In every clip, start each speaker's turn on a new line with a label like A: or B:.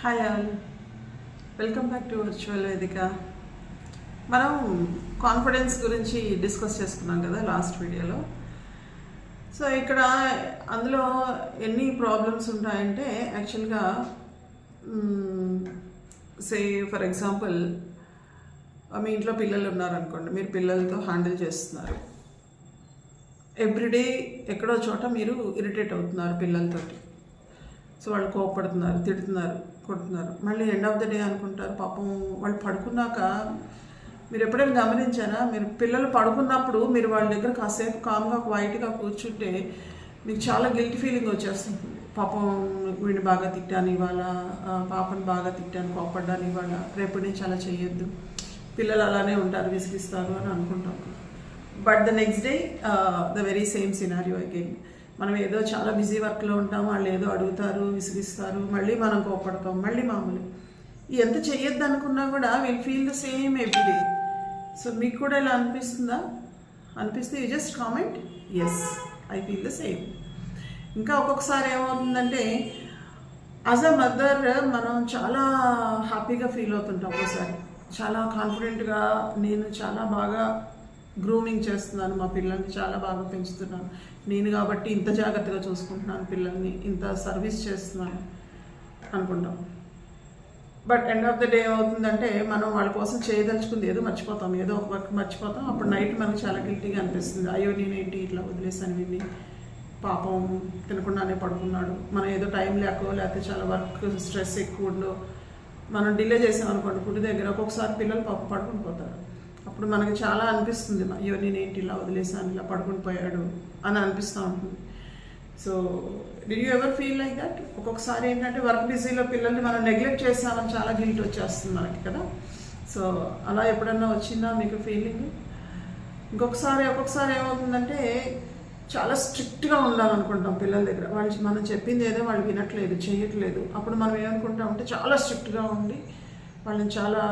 A: Hi all welcome back to virtual Vedika మనం confidence గురించి discuss చేసుకున్నాం కదా లాస్ట్ వీడియోలో సో ఇక్కడ అందులో ఎన్ని ప్రాబ్లమ్స్ ఉంటాయంటే యాక్చువల్గా సే ఫర్ ఎగ్జాంపుల్ మీ ఇంట్లో పిల్లలు ఉన్నారనుకోండి మీరు పిల్లలతో హ్యాండిల్ చేస్తున్నారు. ఎవ్రీడే ఎక్కడో చోట మీరు ఇరిటేట్ అవుతున్నారు పిల్లలతోటి. సో వాళ్ళు కోపడుతున్నారు తిడుతున్నారు. కొడుతున్నారు మళ్ళీ ఎండ్ ఆఫ్ ద డే అనుకుంటారు. పాపం వాళ్ళు పడుకున్నాక మీరు ఎప్పుడైనా గమనించారా? మీరు పిల్లలు పడుకున్నప్పుడు మీరు వాళ్ళ దగ్గర కాసేపు కామ్గా వైట్గా కూర్చుంటే మీకు చాలా గిల్ట్ ఫీలింగ్ వచ్చేస్తుంది. పాపం వీడిని బాగా తిట్టాను ఇవాళ పాపను పాపని బాగా తిట్టాను కోపడ్డాను ఇవాళ రేపటి నుంచి అలా చేయొద్దు. పిల్లలు అలానే ఉంటారు విసిగిస్తారు అని అనుకుంటాం. But the next day the very same scenario again మనం ఏదో చాలా బిజీ వర్క్లో ఉంటాం వాళ్ళు ఏదో అడుగుతారు విసిగిస్తారు మళ్ళీ మనం కోపడతాం మళ్ళీ మామూలు. ఎంత చేయొద్దు అనుకున్నా కూడా will feel the same everyday so మీకు కూడా ఇలా అనిపిస్తుందా? అనిపిస్తే you just comment yes I feel the same ఇంకా ఒక్కొక్కసారి ఏమవుతుందంటే యాజ్ అ మదర్ మనం చాలా హ్యాపీగా ఫీల్ అవుతుంటాం ఒకసారి చాలా కాన్ఫిడెంట్గా నేను చాలా బాగా గ్రూమింగ్ చేస్తున్నాను మా పిల్లల్ని చాలా బాగా పెంచుతున్నాను. నేను కాబట్టి ఇంత జాగ్రత్తగా చూసుకుంటున్నాను పిల్లల్ని ఇంత సర్వీస్ చేస్తున్నాను అనుకుంటాం. But end of the day ఏమవుతుందంటే మనం వాళ్ళ కోసం చేయదలుచుకుంది ఏదో మర్చిపోతాం ఏదో ఒక వర్క్ మర్చిపోతాం. అప్పుడు నైట్ మనకు చాలా గిల్టీగా అనిపిస్తుంది. అయ్యో నేనేంటి ఇట్లా వదిలేసాను విని పాపం తినకుండానే పడుకున్నాడు. మనం ఏదో టైం లేకో లేకపోతే చాలా వర్క్ స్ట్రెస్ ఎక్కువ ఉండో మనం డిలే చేసాం అనుకోండి ఫుడ్ దగ్గర ఒక్కొక్కసారి పిల్లలు పాపం పడుకుని పోతారు. అప్పుడు మనకి చాలా అనిపిస్తుంది అయ్యో నేనేంటి ఇలా వదిలేసాను ఇలా పడుకుని పోయాడు అని అనిపిస్తూ ఉంటుంది. So do you ever feel like that ఒక్కొక్కసారి ఏంటంటే వర్క్ బిజీలో పిల్లల్ని మనం నెగ్లెక్ట్ చేస్తామని చాలా గిల్ట్ వచ్చేస్తుంది మనకి కదా. సో అలా ఎప్పుడన్నా వచ్చిందా మీకు ఫీలింగ్ ఇంకొకసారి ఒక్కొక్కసారి ఏమవుతుందంటే చాలా స్ట్రిక్ట్గా ఉండాలనుకుంటాం పిల్లల దగ్గర. వాళ్ళు మనం చెప్పింది ఏదో వాళ్ళు వినట్లేదు చేయట్లేదు. అప్పుడు మనం ఏమనుకుంటాం అంటే చాలా స్ట్రిక్ట్గా ఉండి వాళ్ళని చాలా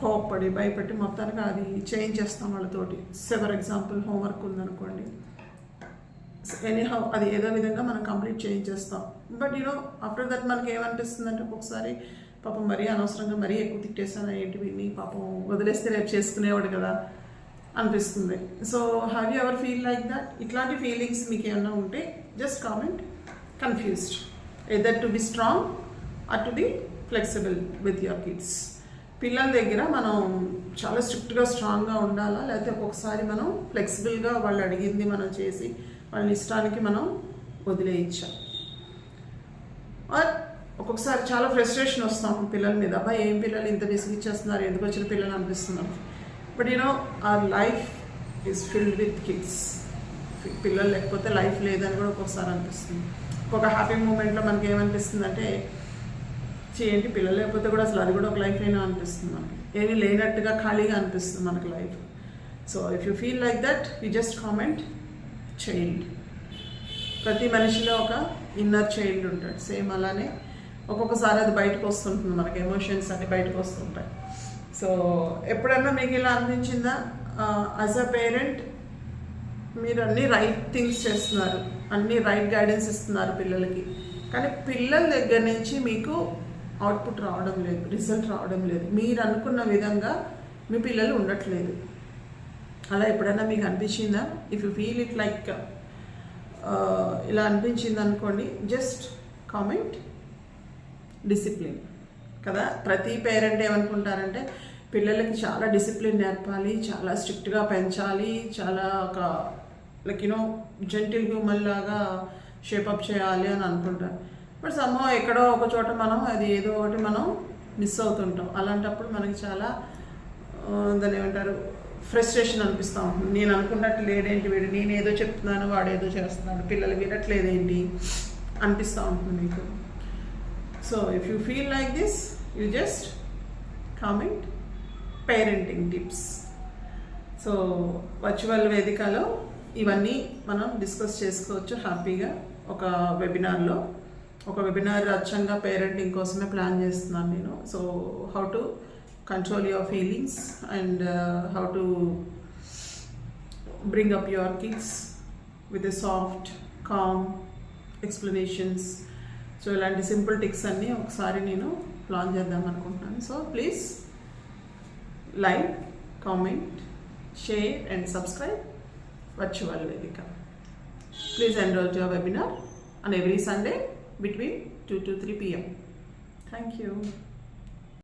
A: కోపపడి భయపెట్టి మొత్తానికి అది చేంజ్ చేస్తాం వాళ్ళతోటి. ఫర్ ఎగ్జాంపుల్ హోంవర్క్ ఉందనుకోండి. ఎనీహౌ అది ఏదో విధంగా మనం complete చేయించేస్తాం but you know after that మనకి ఏమనిపిస్తుంది అంటే ఒక్కొక్కసారి పాపం మరీ అనవసరంగా మరీ ఎక్కువ తిట్టేసాను ఏంటి విని పాపం వదిలేస్తే రేపు చేసుకునేవాడు కదా అనిపిస్తుంది. So have you ever feel like that ఇట్లాంటి ఫీలింగ్స్ మీకు ఏమైనా ఉంటే just comment confused either to be strong or to be flexible with your kids పిల్లల దగ్గర మనం చాలా స్ట్రిక్ట్గా స్ట్రాంగ్గా ఉండాలా? లేకపోతే ఒక్కొక్కసారి మనం ఫ్లెక్సిబుల్గా వాళ్ళు అడిగింది మనం చేసి వాళ్ళ ఇష్టానికి మనం వదిలేయించాం ఆర్ ఒక్కొక్కసారి చాలా ఫ్రస్ట్రేషన్ వస్తాం పిల్లల మీద. అబ్బా ఏం పిల్లలు ఇంత విసిగిచ్చేస్తున్నారు ఎందుకు వచ్చిన పిల్లలు అనిపిస్తున్నారు? But you know our life is filled with kids పిల్లలు లేకపోతే లైఫ్ లేదని కూడా ఒక్కొక్కసారి అనిపిస్తుంది. ఒక హ్యాపీ మూమెంట్లో మనకి ఏమనిపిస్తుంది అంటే చేయండి పిల్లలు లేకపోతే కూడా అసలు అది కూడా ఒక లైఫ్ అయినా అనిపిస్తుంది మనకి. ఏమీ లేనట్టుగా ఖాళీగా అనిపిస్తుంది మనకి life so if you feel like that you just comment child ప్రతి మనిషిలో ఒక ఇన్నర్ చైల్డ్ ఉంటాడు. సేమ్ అలానే ఒక్కొక్కసారి అది బయటకు వస్తుంటుంది మనకి ఎమోషన్స్ అన్ని బయటకు వస్తుంటాయి. సో ఎప్పుడన్నా మీకు ఇలా అనిపించిందా? యాజ్ అ పేరెంట్ మీరు అన్ని రైట్ థింగ్స్ చేస్తున్నారు. అన్ని రైట్ గైడెన్స్ ఇస్తున్నారు పిల్లలకి. కానీ పిల్లల దగ్గర నుంచి మీకు అవుట్పుట్ రావడం లేదు రిజల్ట్ రావడం లేదు. మీరు అనుకున్న విధంగా మీ పిల్లలు ఉండట్లేదు. అలా ఎప్పుడైనా మీకు అనిపించిందా? If you feel it like ఇలా అనిపించింది అనుకోండి జస్ట్ కామెంట్ డిసిప్లిన్ కదా? ప్రతి పేరెంట్ ఏమనుకుంటారంటే పిల్లలకి చాలా డిసిప్లిన్ నేర్పాలి చాలా స్ట్రిక్ట్గా పెంచాలి చాలా ఒక like you know gentle human లాగా షేపప్ చేయాలి అని అనుకుంటారు. బట్ సమ్హో ఎక్కడో ఒక చోట మనం అది ఏదో ఒకటి మనం మిస్ అవుతుంటాం. అలాంటప్పుడు మనకి చాలా దాని ఏమంటారు ఫ్రస్ట్రేషన్ అనిపిస్తూ ఉంటుంది. నేను అనుకున్నట్టు లేడేంటి వీడు? నేను ఏదో చెప్తున్నాను వాడు ఏదో చేస్తున్నాడు పిల్లలు వినట్లేదేంటి? అనిపిస్తూ ఉంటుంది మీకు. So if you feel like this you just comment parenting tips so virtual వేదికలో ఇవన్నీ మనం డిస్కస్ చేసుకోవచ్చు. హ్యాపీగా ఒక వెబినార్లో ఒక వెబినార్ అచ్చంగా పేరెంటింగ్ కోసమే ప్లాన్ చేస్తున్నాను నేను. So how to control your feelings and how to bring up your kids with a soft calm explanations so ఇలాంటి సింపుల్ టిక్స్ అన్నీ ఒకసారి నేను ప్లాన్ చేద్దాం అనుకుంటున్నాను. So please like comment share and subscribe virtual Vedika please enroll your webinar on every Sunday. Between 2 to 3 p.m. Thank you.